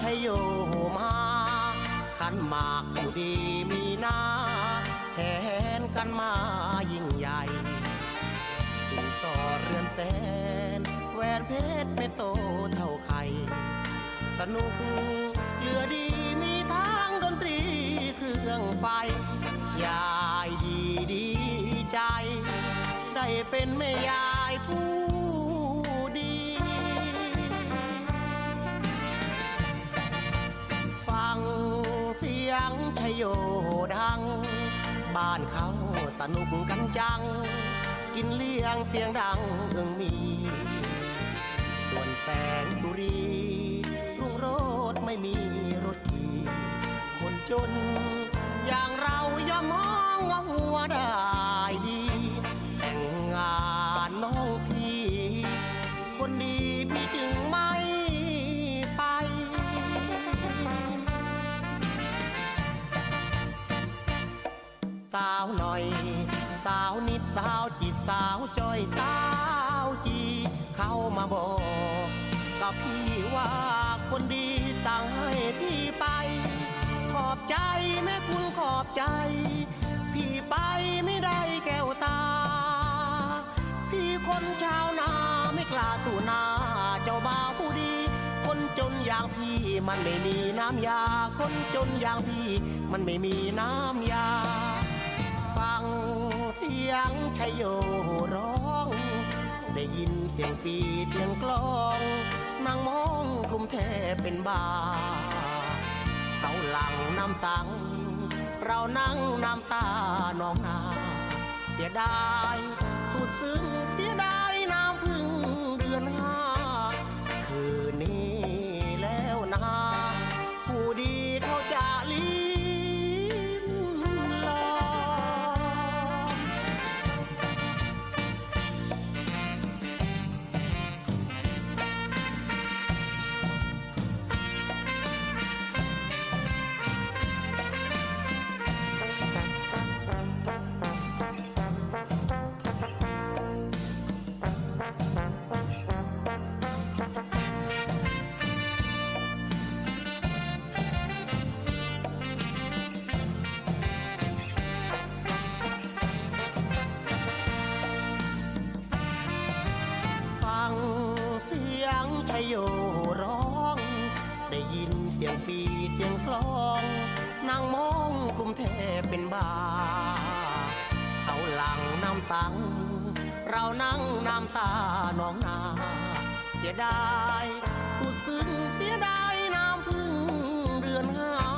ชโยมาขันหมากผู้ดีมีหน้าแหนกันมายิ่งใหญ่สินสอเรือนแสนแหวนเพชรไม่โตเท่าใคร สนุกเหลือดีมีทางดนตรีเครื่องไฟยายดีดีใจ ได้เป็นแม่ยา ชโยดัง บ้านเขาสนุกกันจัง กินเลี้ยงเสียงดังเอึงมี ส่วนแสงสุรีรุ่งโรดไม่มีรถขี่คนจน อย่างเราย่อมมองว่าหัวได้ดี สาวหน่อย สาวนิดสาวจิตสาวจอยสาวจีเข้ามาบอกกับพี่ว่าคนดีสั่งให้พี่ไป ขอบใจแม่คุณขอบใจ พี่ไปไม่ได้แก้วตา พี่คนชาวนาไม่กล้าสู่นาเจ้าบ่าวผู้ดีคนจนอย่างพี่มันไม่มีน้ำยา คนจนอย่างพี่มันไม่มีน้ำยา โยร้อง ได้ยินเสียงปีเสียงกลองนั่งมองกลุ่มแทบเป็นบาเขาหลังน้ำตัง เรานั่งน้ำตานองนา เสียดายสุดซึ้ง สียงกลองนั่งมองกลุ่มแทเป็นบาเขาหลังน้ำตัง เรานั่งน้ำตานองนาเสียดายสุดซึ้งเสียดายน้ำพึ่งเรือนห้า